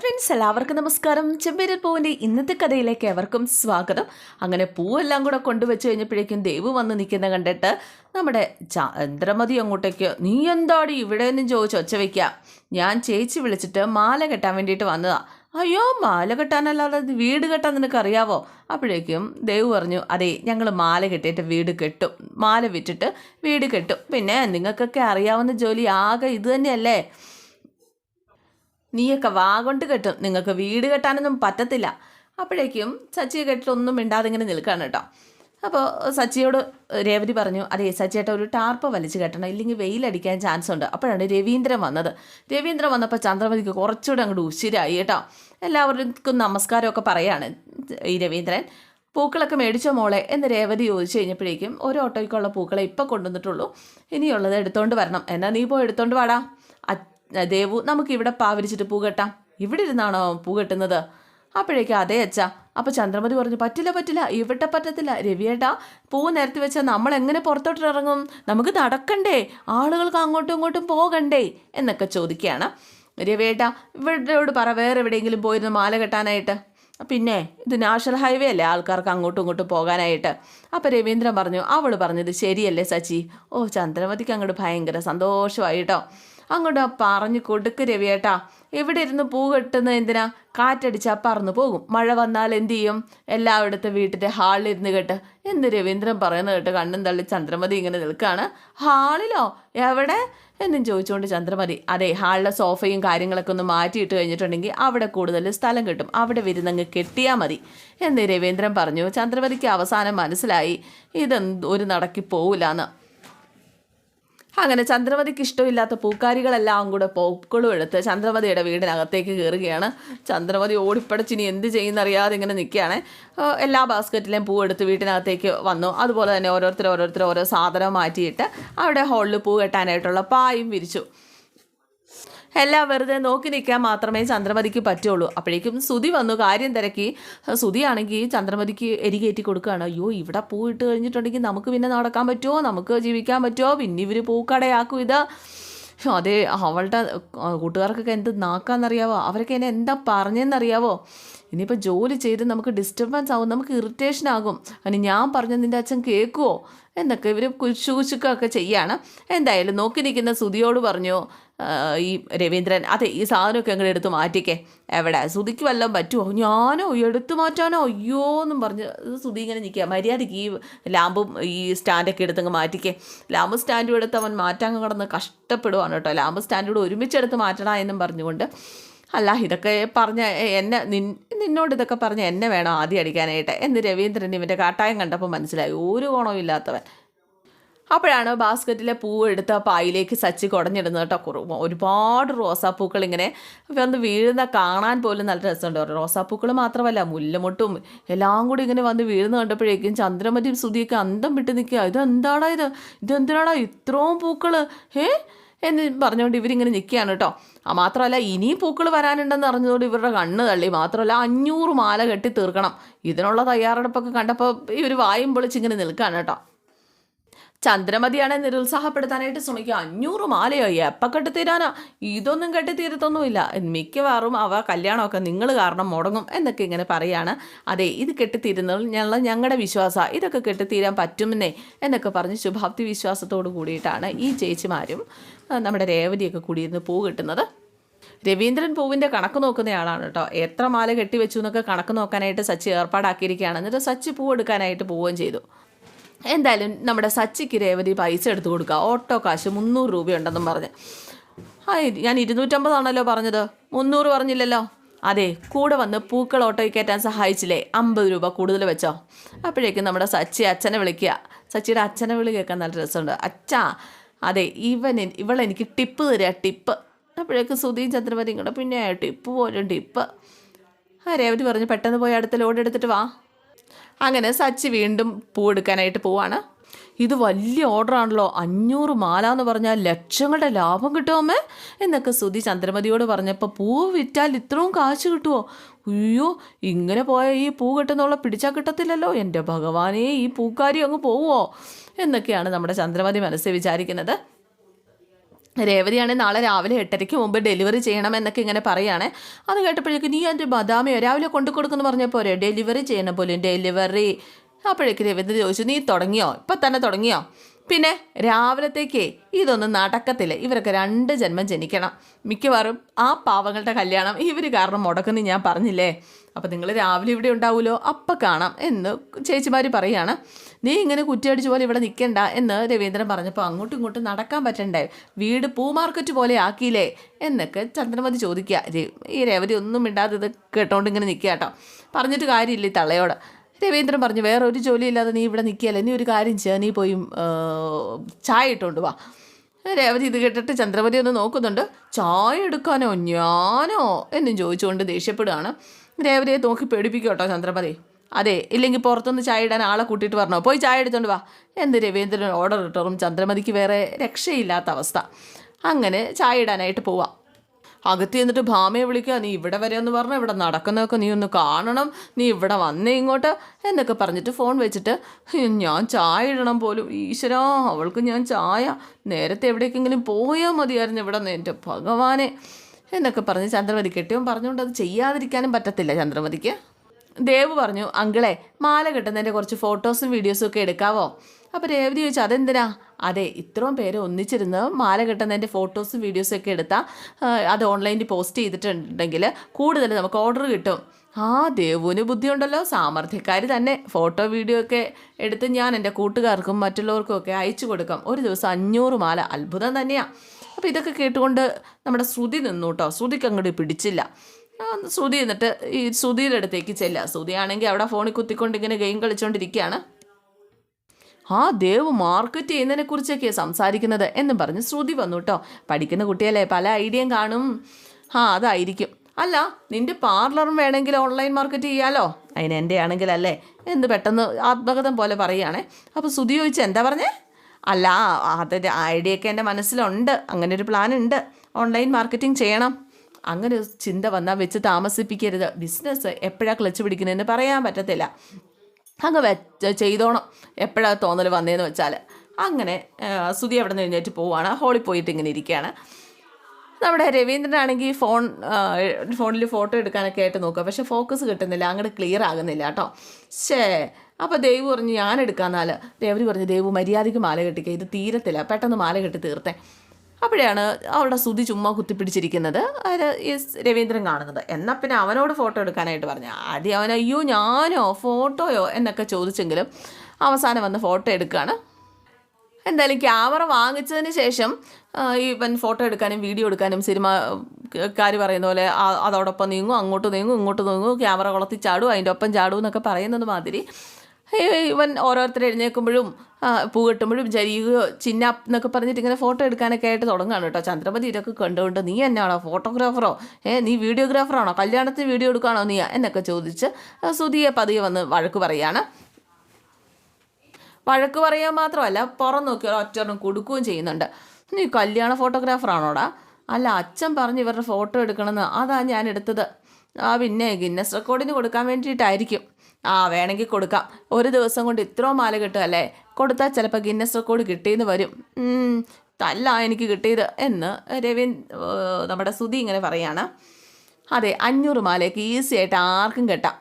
Friends എല്ലാവർക്കും നമസ്കാരം. ചെമ്പേരിൽ പൂവിന്റെ ഇന്നത്തെ കഥയിലേക്ക് എവർക്കും സ്വാഗതം. അങ്ങനെ പൂവെല്ലാം കൂടെ കൊണ്ടുവച്ച് കഴിഞ്ഞപ്പോഴേക്കും ദേവ് വന്ന് നിൽക്കുന്ന കണ്ടിട്ട് നമ്മുടെ ചന്ദ്രമതി അങ്ങോട്ടേക്ക് നീ എന്താടി ഇവിടെ നിന്നും ചോദിച്ച് ഒച്ച വയ്ക്കുക ഞാൻ ചേച്ചി വിളിച്ചിട്ട് മാല കെട്ടാൻ വേണ്ടിയിട്ട് വന്നതാ. അയ്യോ മാല കെട്ടാനല്ലാതെ വീട് കെട്ടാൻ നിനക്ക് അറിയാവോ അപ്പോഴേക്കും ദേവ് പറഞ്ഞു അതെ ഞങ്ങൾ മാല കെട്ടിയിട്ട് വീട് കെട്ടും. മാല വിറ്റിട്ട് വീട് കെട്ടും. പിന്നെ നിങ്ങൾക്കൊക്കെ അറിയാവുന്ന ജോലി ആകെ ഇത് തന്നെയല്ലേ? നീയൊക്കെ വാ കൊണ്ട് കെട്ടും. നിങ്ങൾക്ക് വീട് കെട്ടാനൊന്നും പറ്റത്തില്ല. അപ്പോഴേക്കും സച്ചിയെ കെട്ടിലൊന്നും മിണ്ടാതെ ഇങ്ങനെ നിൽക്കുകയാണ് കേട്ടോ. അപ്പോൾ സച്ചിയോട് രേവതി പറഞ്ഞു അതെ സച്ചിയേട്ട ഒരു ടാർപ്പ് വലിച്ചു കെട്ടണം. ഇല്ലെങ്കിൽ വെയിലടിക്കാൻ ചാൻസ് ഉണ്ട്. അപ്പോഴാണ് രവീന്ദ്രൻ വന്നത്. രവീന്ദ്രൻ വന്നപ്പോൾ ചന്ദ്രമതിക്ക് കുറച്ചുകൂടെ അങ്ങോട്ട് ഉശിരായി കേട്ടോ. എല്ലാവർക്കും നമസ്കാരമൊക്കെ പറയാണ് ഈ രവീന്ദ്രൻ. പൂക്കളൊക്കെ മേടിച്ചോ മോളെ? എന്ന് രേവതി ചോദിച്ചു കഴിഞ്ഞപ്പോഴേക്കും ഒരു ഓട്ടോയ്ക്കുള്ള പൂക്കളെ ഇപ്പം കൊണ്ടുവന്നിട്ടുള്ളൂ. ഇനിയുള്ളത് എടുത്തോണ്ട് വരണം. എന്നാൽ നീ പോയി എടുത്തോണ്ട് വാടാ. ദേവു നമുക്ക് ഇവിടെ പാവരിച്ചിട്ട് പൂകെട്ടാം ഇവിടെ ഇരുന്നാണോ പൂകെട്ടുന്നത് അപ്പോഴേക്ക് അതേ അച്ഛാ. അപ്പോൾ ചന്ദ്രമതി പറഞ്ഞു പറ്റില്ല പറ്റില്ല ഇവിടെ പറ്റത്തില്ല. രവിയേട്ടാ പൂ നിരത്തി വെച്ചാൽ നമ്മൾ എങ്ങനെ പുറത്തോട്ട് ഇറങ്ങും? നമുക്ക് നടക്കണ്ടേ ആളുകൾക്ക് അങ്ങോട്ടും ഇങ്ങോട്ടും പോകണ്ടേ? എന്നൊക്കെ ചോദിക്കുകയാണ് രവിയേട്ടാ. ഇവരോട് പറ വേറെ എവിടെയെങ്കിലും പോയിരുന്നു മാല കെട്ടാനായിട്ട്? പിന്നെ ഇത് നാഷണൽ ഹൈവേ അല്ലേ ആൾക്കാർക്ക് അങ്ങോട്ടും ഇങ്ങോട്ടും പോകാനായിട്ട്? അപ്പോൾ രവീന്ദ്രൻ പറഞ്ഞു അവൾ പറഞ്ഞത് ശരിയല്ലേ സച്ചി? ഓ ചന്ദ്രമതിക്ക് അങ്ങോട്ട് ഭയങ്കര സന്തോഷമായി കേട്ടോ അങ്ങോട്ട് പറഞ്ഞു കൊടുക്ക് രവിയേട്ടാ. എവിടെ ഇരുന്ന് പൂ കെട്ടുന്ന എന്തിനാ? കാറ്റടിച്ചാൽ പറന്നു പോകും. മഴ വന്നാൽ എന്തു ചെയ്യും? എല്ലായിടത്തും വീട്ടിന്റെ ഹാളിൽ ഇരുന്ന് കേട്ട് എന്ന് രവീന്ദ്രൻ പറയുന്നത് കേട്ട് കണ്ണും തള്ളി ചന്ദ്രമതി ഇങ്ങനെ നിൽക്കുകയാണ് ഹാളിലോ? എവിടെ? എന്നും ചോദിച്ചുകൊണ്ട് ചന്ദ്രമതി. അതെ ഹാളിലെ സോഫയും കാര്യങ്ങളൊക്കെ ഒന്ന് മാറ്റിയിട്ട് കഴിഞ്ഞിട്ടുണ്ടെങ്കിൽ അവിടെ കൂടുതൽ സ്ഥലം കിട്ടും. അവിടെ വിരുന്നങ്ങ് കെട്ടിയാൽ മതി. എന്ന് രവീന്ദ്രൻ പറഞ്ഞു. ചന്ദ്രമതിക്ക് അവസാനം മനസ്സിലായി. ഇതെന്ത് ഒരു നടക്കി പോവില്ലാന്ന് അങ്ങനെ ചന്ദ്രമതിക്ക് ഇഷ്ടമില്ലാത്ത പൂക്കാരികളെല്ലാം കൂടെ പൂക്കളും എടുത്ത് ചന്ദ്രമതിയുടെ വീടിനകത്തേക്ക് കയറുകയാണ്. ചന്ദ്രമതി ഓടിപ്പടച്ചിനി എന്ത് ചെയ്യുന്നറിയാതെ ഇങ്ങനെ നിൽക്കുകയാണ്. എല്ലാ ബാസ്ക്കറ്റിലെയും പൂ എടുത്ത് വീട്ടിനകത്തേക്ക് വന്നു. അതുപോലെ തന്നെ ഓരോരുത്തർ ഓരോരുത്തർ ഓരോ സാധനം മാറ്റിയിട്ട് അവിടെ ഹോളിൽ പൂ കെട്ടാനായിട്ടുള്ള പായും വിരിച്ചു. എല്ലാം വെറുതെ നോക്കി നിൽക്കാൻ മാത്രമേ ചന്ദ്രമതിക്ക് പറ്റുള്ളൂ. അപ്പോഴേക്കും സുതി വന്നു കാര്യം തിരക്കി. സുതിയാണെങ്കിൽ ചന്ദ്രമതിക്ക് എരികേറ്റി കൊടുക്കുകയാണ്. അയ്യോ ഇവിടെ പൂ ഇട്ട് കഴിഞ്ഞിട്ടുണ്ടെങ്കിൽ നമുക്ക് പിന്നെ നടക്കാൻ പറ്റുമോ? നമുക്ക് ജീവിക്കാൻ പറ്റുമോ? പിന്നെ ഇവർ പൂക്കടയാക്കും ഇത്. അതെ അവളുടെ കൂട്ടുകാർക്കൊക്കെ എന്ത് നാക്കാന്നറിയാവോ? അവരൊക്കെ എന്നെ എന്താ പറഞ്ഞെന്നറിയാവോ? ഇനിയിപ്പോൾ ജോലി ചെയ്ത് നമുക്ക് ഡിസ്റ്റർബൻസ് ആവും നമുക്ക് ഇറിറ്റേഷൻ ആകും. അതിന് ഞാൻ പറഞ്ഞ നിന്റെ അച്ഛൻ കേൾക്കുമോ എന്നൊക്കെ ഇവർ കുശുകുശുക്കൊക്കെ ചെയ്യാണ്. എന്തായാലും നോക്കി നിൽക്കുന്ന സുതിയോട് പറഞ്ഞു ഈ രവീന്ദ്രൻ അതെ ഈ സാധനമൊക്കെ അങ്ങോട്ട് എടുത്ത് മാറ്റിക്കേ. എവിടെ? സുതിക്ക് വല്ലതും പറ്റുമോ ഞാനോ? എടുത്തു മാറ്റാനോ? അയ്യോ എന്നും പറഞ്ഞ് സുധി ഇങ്ങനെ നിൽക്കുക. മര്യാദയ്ക്ക് ഈ ലാമ്പും ഈ സ്റ്റാൻഡൊക്കെ എടുത്തങ്ങ് മാറ്റിക്കേ. ലാമ്പ് സ്റ്റാൻഡും എടുത്ത് അവൻ മാറ്റാൻ കിടന്ന് കഷ്ടപ്പെടുവാണ് കേട്ടോ. ലാമ്പ് ഒരുമിച്ച് ഒരുമിച്ചെടുത്ത് മാറ്റണ എന്നും പറഞ്ഞുകൊണ്ട്. അല്ല ഇതൊക്കെ പറഞ്ഞ എന്നെ നിൻ നിന്നോട് ഇതൊക്കെ പറഞ്ഞ് എന്നെ വേണം ആദ്യം അടിക്കാനായിട്ട്. എന്ന് രവീന്ദ്രൻ ഇവന്റെ കാട്ടായം കണ്ടപ്പോൾ മനസ്സിലായി. ഒരു ഗുണവും ഇല്ലാത്തവൻ. അപ്പോഴാണ് ബാസ്ക്കറ്റിലെ പൂവ് എടുത്ത് ആ പായിലേക്ക് സച്ചി കുടഞ്ഞിടുന്നത് കേട്ടോ. ഒരുപാട് റോസാപ്പൂക്കൾ ഇങ്ങനെ വന്ന് വീഴുന്ന കാണാൻ പോലും നല്ല രസമുണ്ട്. റോസാപ്പൂക്കൾ മാത്രമല്ല മുല്ലമൊട്ടും എല്ലാം കൂടി ഇങ്ങനെ വന്ന് വീഴുന്ന കണ്ടപ്പോഴേക്കും ചന്ദ്രമതിയും സുതിയൊക്കെ അന്തം വിട്ട് നിൽക്കുക. ഇതെന്താടാ ഇത്? ഇതെന്തിനാടാ ഇത്രയും പൂക്കൾ? ഏ എന്ന് പറഞ്ഞുകൊണ്ട് ഇവരിങ്ങനെ നിൽക്കുകയാണ് കേട്ടോ. ആ മാത്രമല്ല ഇനിയും പൂക്കൾ വരാനുണ്ടെന്ന് അറിഞ്ഞതുകൊണ്ട് ഇവരുടെ കണ്ണ് തള്ളി. മാത്രമല്ല അഞ്ഞൂറ് മാല കെട്ടി തീർക്കണം. ഇതിനുള്ള തയ്യാറെടുപ്പൊക്കെ കണ്ടപ്പോൾ ഇവർ വായും പൊളിച്ചിങ്ങനെ നിൽക്കുകയാണ് കേട്ടോ. ചന്ദ്രമതിയാണെ നിരുത്സാഹപ്പെടുത്താനായിട്ട് ശ്രമിക്കുക. അഞ്ഞൂറ് മാലയോ എപ്പം കെട്ടിത്തീരാനോ? ഇതൊന്നും കെട്ടിത്തീരത്തൊന്നുമില്ല. മിക്കവാറും അവ കല്യാണമൊക്കെ നിങ്ങൾ കാരണം മുടങ്ങും എന്നൊക്കെ ഇങ്ങനെ പറയാണ്. അതെ ഇത് കെട്ടിത്തീരുന്ന ഞങ്ങൾ ഞങ്ങളുടെ വിശ്വാസമാണ് ഇതൊക്കെ കെട്ടിത്തീരാൻ പറ്റുമെന്നേ എന്നൊക്കെ പറഞ്ഞ് ശുഭാപ്തി വിശ്വാസത്തോട് കൂടിയിട്ടാണ് ഈ ചേച്ചിമാരും നമ്മുടെ രേവതിയൊക്കെ കൂടിയിരുന്ന് പൂ കിട്ടുന്നത്. രവീന്ദ്രൻ പൂവിന്റെ കണക്ക് നോക്കുന്നയാളാണ് കേട്ടോ. എത്ര മാല കെട്ടിവെച്ചു എന്നൊക്കെ കണക്ക് നോക്കാനായിട്ട് സച്ചി ഏർപ്പാടാക്കിയിരിക്കുകയാണ്. എന്നിട്ട് സച്ചി പൂ എടുക്കാനായിട്ട് പോവുകയും ചെയ്തു. എന്തായാലും നമ്മുടെ സച്ചിക്ക് രേവതി പൈസ എടുത്തു കൊടുക്കുക. ഓട്ടോ കാശ് മുന്നൂറ് രൂപയുണ്ടെന്നും പറഞ്ഞ്. ആ ഞാൻ ഇരുന്നൂറ്റമ്പതാണല്ലോ പറഞ്ഞത്. മുന്നൂറ് പറഞ്ഞില്ലല്ലോ. അതെ കൂടെ വന്ന് പൂക്കൾ ഓട്ടോയിൽ കയറ്റാൻ സഹായിച്ചില്ലേ? അമ്പത് രൂപ കൂടുതൽ വെച്ചോ? അപ്പോഴേക്കും നമ്മുടെ സച്ചി അച്ഛനെ വിളിക്കുക. സച്ചിയുടെ അച്ഛനെ വിളി കേൾക്കാൻ നല്ല രസമുണ്ട്. അച്ഛാ അതെ ഇവൻ ഇവളെനിക്ക് ടിപ്പ് തരിക ടിപ്പ്. അപ്പോഴേക്കും സുധീൻ ചന്ദ്രമതി കൂടെ പിന്നെ ടിപ്പ് പോലും ടിപ്പ്. ആ രേവതി പറഞ്ഞു പെട്ടെന്ന് പോയി അടുത്ത ലോഡ് എടുത്തിട്ട് വാ. അങ്ങനെ സച്ചി വീണ്ടും പൂ എടുക്കാനായിട്ട് പോവാണ്. ഇത് വലിയ ഓർഡറാണല്ലോ അഞ്ഞൂറ് മാല എന്ന് പറഞ്ഞാൽ ലക്ഷങ്ങളുടെ ലാഭം കിട്ടുമേ എന്നൊക്കെ സുധി ചന്ദ്രമതിയോട് പറഞ്ഞപ്പോൾ പൂ വിറ്റാൽ ഇത്രയും കാശ് കിട്ടുമോ അയ്യോ ഇങ്ങനെ പോയ ഈ പൂ കിട്ടുന്നുള്ള പിടിച്ചാൽ കിട്ടത്തില്ലല്ലോ. എന്റെ ഭഗവാനേ ഈ പൂക്കാരി അങ്ങ് പോവുമോ എന്നൊക്കെയാണ് നമ്മുടെ ചന്ദ്രമതി മനസ്സിൽ വിചാരിക്കുന്നത്. രേവതിയാണെങ്കിൽ നാളെ രാവിലെ എട്ടരയ്ക്ക് മുമ്പ് ഡെലിവറി ചെയ്യണം എന്നൊക്കെ ഇങ്ങനെ പറയുകയാണെ അത് കേട്ടപ്പോഴേക്കും നീ എന്റെ ബദാമിയോ? രാവിലെ കൊണ്ടു കൊടുക്കുന്നു പറഞ്ഞ പോരെ? ഡെലിവറി ചെയ്യണം പോലും. ഡെലിവറി. അപ്പോഴേക്ക് രേവതി ചോദിച്ചു നീ തുടങ്ങിയോ? ഇപ്പം തന്നെ തുടങ്ങിയോ? പിന്നെ രാവിലത്തേക്ക് ഇതൊന്നും നടക്കത്തില്ല? ഇവരൊക്കെ രണ്ട് ജന്മം ജനിക്കണം. മിക്കവാറും ആ പാവങ്ങളുടെ കല്യാണം ഇവർ കാരണം മുടക്കുന്നു ഞാൻ പറഞ്ഞില്ലേ? അപ്പം നിങ്ങൾ രാവിലെ ഇവിടെ ഉണ്ടാവുമല്ലോ അപ്പം കാണാം എന്ന് ചേച്ചിമാർ പറയുകയാണ് നീ ഇങ്ങനെ കുറ്റിയടിച്ച് പോലെ ഇവിടെ നിൽക്കണ്ട എന്ന് രവീന്ദ്രൻ പറഞ്ഞപ്പോൾ അങ്ങോട്ടും ഇങ്ങോട്ടും നടക്കാൻ പറ്റണ്ടേ? വീട് പൂ മാർക്കറ്റ് പോലെ ആക്കിയില്ലേ? എന്നൊക്കെ ചന്ദ്രമതി ചോദിക്കുക. ഈ രേവതി ഒന്നും മിണ്ടാതെ ഇത് കേട്ടോണ്ട് ഇങ്ങനെ നിൽക്കുക കേട്ടോ പറഞ്ഞിട്ട് കാര്യമില്ല ഈ തള്ളയോട്. രവീന്ദ്രൻ പറഞ്ഞു വേറെ ഒരു ജോലിയില്ലാതെ നീ ഇവിടെ നിൽക്കിയാലേ നീ ഒരു കാര്യം ചെയ്യുക നീ പോയി ചായ ഇട്ടുകൊണ്ട് വാ. രേവതി ഇത് കേട്ടിട്ട് ചന്ദ്രപതി ഒന്ന് നോക്കുന്നുണ്ട്. ചായ എടുക്കാനോ ഞാനോ? എന്നും ചോദിച്ചുകൊണ്ട് ദേഷ്യപ്പെടുകയാണ്. രേവതിയെ നോക്കി പേടിപ്പിക്കും കേട്ടോ ചന്ദ്രപതി അതെ ഇല്ലെങ്കിൽ പുറത്തുനിന്ന് ചായ ഇടാൻ ആളെ കൂട്ടിയിട്ട് പറഞ്ഞോ പോയി ചായ എടുത്തോണ്ട് വാ. എന്ത് രവീന്ദ്രൻ ഓർഡർ ഇട്ടോറും ചന്ദ്രമതിക്ക് വേറെ രക്ഷയില്ലാത്ത അവസ്ഥ. അങ്ങനെ ചായ ഇടാനായിട്ട് പോവാം. അകത്ത് ചെന്നിട്ട് ഭാമയെ വിളിക്കുക നീ ഇവിടെ വരെ എന്ന് പറഞ്ഞാൽ ഇവിടെ നടക്കുന്നതൊക്കെ നീ ഒന്ന് കാണണം. നീ ഇവിടെ വന്നേ ഇങ്ങോട്ട്. എന്നൊക്കെ പറഞ്ഞിട്ട് ഫോൺ വെച്ചിട്ട് ഞാൻ ചായ ഇടണം പോലും. ഈശ്വരാ അവൾക്ക് ഞാൻ ചായ. നേരത്തെ എവിടേക്കെങ്കിലും പോയാൽ മതിയായിരുന്നു ഇവിടെ നിന്ന് എന്റെ ഭഗവാനെ. എന്നൊക്കെ പറഞ്ഞ് ചന്ദ്രമതി കെട്ടിയവൻ പറഞ്ഞുകൊണ്ട് അത് ചെയ്യാതിരിക്കാനും പറ്റത്തില്ല ചന്ദ്രമതിക്ക്. ദേവ് പറഞ്ഞു അങ്കിളെ മാല കെട്ടുന്നതിന്റെ കുറച്ച് ഫോട്ടോസും വീഡിയോസും ഒക്കെ എടുക്കാവോ? അപ്പോൾ രേവതി ചോദിച്ചു അതെന്തിനാ? അതെ ഇത്രയും പേര് ഒന്നിച്ചിരുന്ന് മാല കെട്ടുന്നതിന്റെ ഫോട്ടോസും വീഡിയോസും ഒക്കെ എടുത്താൽ അത് ഓൺലൈനിൽ പോസ്റ്റ് ചെയ്തിട്ടുണ്ടെങ്കിൽ കൂടുതൽ നമുക്ക് ഓർഡർ കിട്ടും. ആ ദേവുവിന് ബുദ്ധിയുണ്ടല്ലോ. സാമർഥ്യക്കാർ തന്നെ. ഫോട്ടോ വീഡിയോ ഒക്കെ എടുത്ത് ഞാൻ എന്റെ കൂട്ടുകാർക്കും മറ്റുള്ളവർക്കും ഒക്കെ അയച്ചു കൊടുക്കാം. ഒരു ദിവസം അഞ്ഞൂറ് മാല അത്ഭുതം തന്നെയാണ് അപ്പോൾ ഇതൊക്കെ കേട്ടുകൊണ്ട് നമ്മുടെ ശ്രുതി നിന്നു കേട്ടോ. ശ്രുതിക്ക് അങ്ങോട്ട് പിടിച്ചില്ല. ശ്രുതി എന്നിട്ട് ഈ ശ്രുതിയുടെ അടുത്തേക്ക് ചെല്ലുക. ശ്രുതിയാണെങ്കിൽ അവിടെ ഫോണിൽ കുത്തിക്കൊണ്ട് ഇങ്ങനെ ഗെയിം കളിച്ചുകൊണ്ടിരിക്കുകയാണ് ആ ദേവ് മാർക്കറ്റ് ചെയ്യുന്നതിനെ കുറിച്ചൊക്കെയാണ് സംസാരിക്കുന്നത് എന്നും പറഞ്ഞ് ശ്രുതി വന്നു കേട്ടോ പഠിക്കുന്ന കുട്ടിയല്ലേ പല ഐഡിയയും കാണും. ആ അതായിരിക്കും. അല്ല നിന്റെ പാർലറും വേണമെങ്കിൽ ഓൺലൈൻ മാർക്കറ്റ് ചെയ്യാലോ? അതിന് എന്റെ ആണെങ്കിലല്ലേ? എന്ന് പെട്ടെന്ന് ആത്മകഥം പോലെ പറയുകയാണേ. അപ്പോൾ ശ്രുതി ചോദിച്ചാൽ എന്താ പറഞ്ഞേ? അല്ല അതിന്റെ ഐഡിയ ഒക്കെ എന്റെ മനസ്സിലുണ്ട്. അങ്ങനെ ഒരു പ്ലാൻ ഉണ്ട്. ഓൺലൈൻ മാർക്കറ്റിംഗ് ചെയ്യണം. അങ്ങനെ ചിന്ത വന്നാൽ വെച്ച് താമസിപ്പിക്കരുത്. ബിസിനസ് എപ്പോഴാണ് ക്ലച്ച് പിടിക്കുന്നതെന്ന് പറയാൻ പറ്റത്തില്ല. അങ്ങ് വെച്ച് ചെയ്തോണം. എപ്പോഴാണ് തോന്നൽ വന്നതെന്ന് വെച്ചാൽ അങ്ങനെ സുതി അവിടെ നിന്ന് എഴുന്നേറ്റ് പോവുകയാണ് ഹോളിൽ പോയിട്ട് ഇങ്ങനെ ഇരിക്കുകയാണ് നമ്മുടെ രവീന്ദ്രനാണെങ്കിൽ ഫോൺ ഫോണിൽ ഫോട്ടോ എടുക്കാനൊക്കെ ആയിട്ട് നോക്കുക. പക്ഷേ ഫോക്കസ് കിട്ടുന്നില്ല. അങ്ങോട്ട് ക്ലിയർ ആകുന്നില്ല കേട്ടോ. ശേ അപ്പോൾ ദേവ് പറഞ്ഞു ഞാൻ എടുക്കാന്നാൽ ദേവരി പറഞ്ഞു ദേവ് മര്യാദയ്ക്ക് മാല കെട്ടിക്കുക ഇത് തീരത്തില്ല. പെട്ടെന്ന് മാല കെട്ടി തീർത്തേ. അപ്പോഴാണ് അവളുടെ സുതി ചുമ്മാ കുത്തിപ്പിടിച്ചിരിക്കുന്നത്. അത് രവീന്ദ്രൻ കാണുന്നത്. എന്നാൽ പിന്നെ അവനോട് ഫോട്ടോ എടുക്കാനായിട്ട് പറഞ്ഞു. ആദ്യം അവൻ അയ്യോ ഞാനോ ഫോട്ടോയോ? എന്നൊക്കെ ചോദിച്ചെങ്കിലും അവസാനം വന്ന് ഫോട്ടോ എടുക്കുകയാണ് എന്തായാലും ക്യാമറ വാങ്ങിച്ചതിന് ശേഷം ഇവൻ ഫോട്ടോ എടുക്കാനും വീഡിയോ എടുക്കാനും സിനിമക്കാർ പറയുന്ന പോലെ അതോടൊപ്പം നീങ്ങും അങ്ങോട്ട് നീങ്ങും ഇങ്ങോട്ട് നീങ്ങും ക്യാമറ കുളത്തി ചാടും അതിന്റെ ഒപ്പം ചാടും എന്നൊക്കെ പറയുന്നത് മാതിരി ഇവൻ ഓരോരുത്തർ എഴുന്നേൽക്കുമ്പോഴും പൂ കെട്ടുമ്പോഴും ജരിയുകയോ ചിന്ന എന്നൊക്കെ പറഞ്ഞിട്ട് ഇങ്ങനെ ഫോട്ടോ എടുക്കാനൊക്കെ ആയിട്ട് തുടങ്ങുകയാണ് കേട്ടോ. ചന്ദ്രമതി ഇതൊക്കെ കണ്ടുകൊണ്ട് നീ എന്നാണോ ഫോട്ടോഗ്രാഫറോ ഏ നീ വീഡിയോഗ്രാഫറാണോ കല്യാണത്തിന് വീഡിയോ എടുക്കുകയാണോ നീ എന്നൊക്കെ ചോദിച്ച് സുധിയെ പതിയെ വന്ന് വഴക്ക് പറയുകയാണ് വഴക്ക് പറയാൻ മാത്രമല്ല പുറം നോക്കി ഒറ്റൊരെണ്ണം കൊടുക്കുകയും ചെയ്യുന്നുണ്ട്. നീ കല്യാണ ഫോട്ടോഗ്രാഫറാണോടാ അല്ല അച്ഛൻ പറഞ്ഞ് ഇവരുടെ ഫോട്ടോ എടുക്കണമെന്ന് അതാ ഞാൻ എടുത്തത്. ആ പിന്നെ ഗിന്നസ് റെക്കോർഡിന് കൊടുക്കാൻ വേണ്ടിയിട്ടായിരിക്കും. ആ വേണമെങ്കിൽ കൊടുക്കാം. ഒരു ദിവസം കൊണ്ട് ഇത്രയും മാല കിട്ടുമല്ലേ കൊടുത്താൽ ചിലപ്പോൾ ഗിന്നസ് റെക്കോർഡ് കിട്ടിയെന്ന് വരും. തല്ല എനിക്ക് കിട്ടിയത് എന്ന് രവീൻ നമ്മുടെ സുധി ഇങ്ങനെ പറയാണ്. അതെ അഞ്ഞൂറ് മാലയൊക്കെ ഈസി ആയിട്ട് ആർക്കും കെട്ടാം.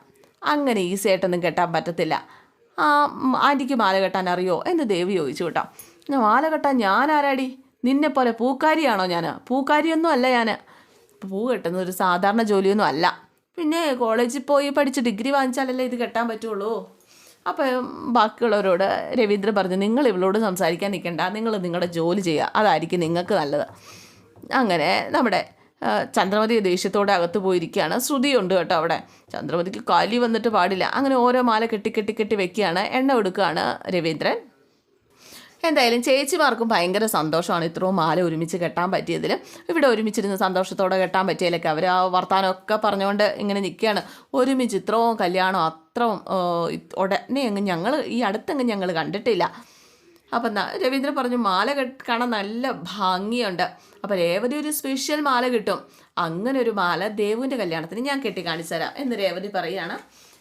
അങ്ങനെ ഈസി ആയിട്ടൊന്നും കെട്ടാൻ പറ്റത്തില്ല. ആ ആന്റിക്ക് മാല കെട്ടാൻ അറിയോ എന്ന് ദേവി ചോദിച്ചു കേട്ടോ. മാല കെട്ടാൻ ഞാൻ ആരാടി? നിന്നെപ്പോലെ പൂക്കാരിയാണോ ഞാൻ പൂക്കാരിയൊന്നും അല്ല ഞാൻ പൂ കെട്ടുന്നത് ഒരു സാധാരണ ജോലിയൊന്നും അല്ല. പിന്നെ കോളേജിൽ പോയി പഠിച്ച് ഡിഗ്രി വാങ്ങിച്ചാലല്ലേ ഇത് കെട്ടാൻ പറ്റുള്ളൂ? അപ്പോൾ ബാക്കിയുള്ളവരോട് രവീന്ദ്രൻ പറഞ്ഞു നിങ്ങൾ ഇവളോട് സംസാരിക്കാൻ നിൽക്കണ്ട. നിങ്ങൾ നിങ്ങളുടെ ജോലി ചെയ്യുക. അതായിരിക്കും നിങ്ങൾക്ക് നല്ലത്. അങ്ങനെ നമ്മുടെ ചന്ദ്രമതി ദേഷ്യത്തോടെ അകത്ത് പോയിരിക്കുകയാണ്. ശ്രുതിയുണ്ട് കേട്ടോ അവിടെ. ചന്ദ്രമതിക്ക് കാലി വന്നിട്ട് പാടില്ല. അങ്ങനെ ഓരോ മാല കെട്ടി കെട്ടി കെട്ടി വെക്കുകയാണ്. എണ്ണ കൊടുക്കുകയാണ് രവീന്ദ്രൻ. എന്തായാലും ചേച്ചിമാർക്കും ഭയങ്കര സന്തോഷമാണ് ഇത്രയും മാല ഒരുമിച്ച് കെട്ടാൻ പറ്റിയതിൽ ഇവിടെ ഒരുമിച്ചിരുന്ന് സന്തോഷത്തോടെ കെട്ടാൻ പറ്റിയതിലൊക്കെ അവർ ആ വർത്തമാനമൊക്കെ പറഞ്ഞുകൊണ്ട് ഇങ്ങനെ നിൽക്കുകയാണ് ഒരുമിച്ച് ഇത്രയും കല്യാണം അത്രയും ഉടനെ അങ്ങ് ഞങ്ങൾ ഈ അടുത്തങ്ങ് ഞങ്ങൾ കണ്ടിട്ടില്ല. അപ്പം രവീന്ദ്രൻ പറഞ്ഞു മാല കാണാൻ നല്ല ഭംഗിയുണ്ട് അപ്പോൾ രേവതി ഒരു സ്പെഷ്യൽ മാല കിട്ടും. അങ്ങനെ ഒരു മാല ദേവുവിന്റെ കല്യാണത്തിന് ഞാൻ കെട്ടി കാണിച്ചു തരാം എന്ന് രേവതി പറയുകയാണ്.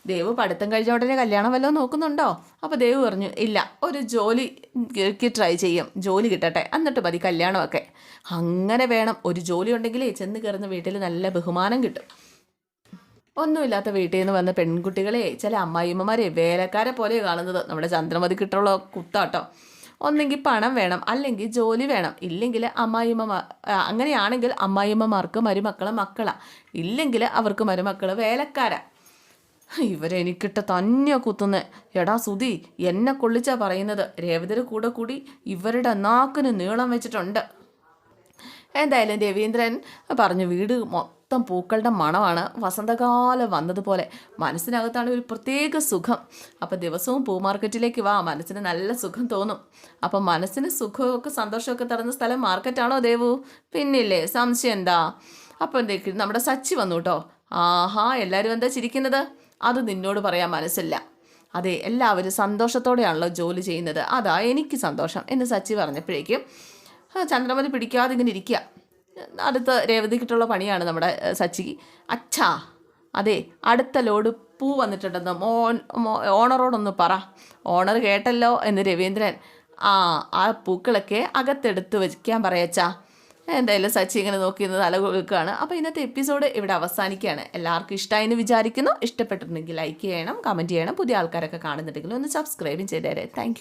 ദേവ് പഠിത്തം കഴിഞ്ഞ ഉടനെ കല്യാണം വല്ലതും നോക്കുന്നുണ്ടോ? അപ്പോൾ ദേവ് പറഞ്ഞു ഇല്ല ഒരു ജോലിക്ക് ട്രൈ ചെയ്യും. ജോലി കിട്ടട്ടെ. എന്നിട്ട് മതി കല്യാണമൊക്കെ. അങ്ങനെ വേണം. ഒരു ജോലി ഉണ്ടെങ്കിൽ ചെന്ന് കയറുന്ന വീട്ടിൽ നല്ല ബഹുമാനം കിട്ടും. ഒന്നുമില്ലാത്ത വീട്ടിൽ നിന്ന് വന്ന പെൺകുട്ടികളെ ചില അമ്മായിമ്മമാരെ വേലക്കാരെ പോലെ കാണുന്നത്. നമ്മുടെ ചന്ദ്രമതി കിട്ടുള്ള കുത്താട്ടോ. ഒന്നെങ്കിൽ പണം വേണം അല്ലെങ്കിൽ ജോലി വേണം. ഇല്ലെങ്കിൽ അമ്മായിമ്മമാർ അങ്ങനെയാണെങ്കിൽ അമ്മായിമ്മമാർക്ക് മരുമക്കളെ മക്കളാണ് ഇല്ലെങ്കിൽ അവർക്ക് മരുമക്കൾ വേലക്കാരാ. ഇവരെനിക്കിട്ട് തന്നെയാ കുത്തുന്നേ. എടാ സുധി എന്നെ കൊള്ളിച്ചാ പറയുന്നത്. രേവതിയുടെ കൂടെ കൂടി ഇവരുടെ നാക്കിന് നീളം വെച്ചിട്ടുണ്ട്. എന്തായാലും രവീന്ദ്രൻ പറഞ്ഞു വീട് മൊത്തം പൂക്കളുടെ മണമാണ്. വസന്തകാലം വന്നതുപോലെ മനസ്സിനകത്താണ് ഒരു പ്രത്യേക സുഖം. അപ്പോൾ ദിവസവും പൂ മാർക്കറ്റിലേക്ക് വാ മനസ്സിന് നല്ല സുഖം തോന്നും. അപ്പം മനസ്സിന് സുഖമൊക്കെ സന്തോഷമൊക്കെ തരുന്ന സ്ഥലം മാർക്കറ്റാണോ ദേവു? പിന്നില്ലേ സംശയം എന്താ? അപ്പം എന്തേക്ക് നമ്മുടെ സച്ചി വന്നു കേട്ടോ. ആഹാ എല്ലാവരും എന്താ ചിരിക്കുന്നത്? അത് നിന്നോട് പറയാൻ മനസ്സില്ല. അതെ എല്ലാവരും സന്തോഷത്തോടെയാണല്ലോ ജോലി ചെയ്യുന്നത്. അതാ എനിക്ക് സന്തോഷം എന്ന് സച്ചി പറഞ്ഞപ്പോഴേക്കും ചന്ദ്രമതി പിടിക്കാതെ ഇങ്ങനെ ഇരിക്കുക അടുത്ത രേവതിക്കിട്ടുള്ള പണിയാണ് നമ്മുടെ സച്ചി. സച്ചിക്ക് അച്ഛാ അതെ അടുത്ത ലോഡ് പൂ വന്നിട്ടുണ്ടെന്ന് മോൻ ഓണറോടൊന്ന് പറ. ഓണർ കേട്ടല്ലോ എന്ന് രവീന്ദ്രൻ. ആ ആ പൂക്കളൊക്കെ അകത്തെടുത്ത് വയ്ക്കാൻ പറയച്ചാ എന്തായാലും സച്ചി ഇങ്ങനെ നോക്കി നിന്ന് തല കൊടുക്കുകയാണ് അപ്പോൾ ഇന്നത്തെ എപ്പിസോഡ് ഇവിടെ അവസാനിക്കുകയാണ്. എല്ലാവർക്കും ഇഷ്ടമായി എന്ന് വിചാരിക്കുന്നു. ഇഷ്ടപ്പെട്ടിട്ടുണ്ടെങ്കിൽ ലൈക്ക് ചെയ്യണം കമന്റ് ചെയ്യണം. പുതിയ ആൾക്കാരൊക്കെ കാണുന്നുണ്ടെങ്കിൽ ഒന്ന് സബ്സ്ക്രൈബും ചെയ്തേരെ. താങ്ക്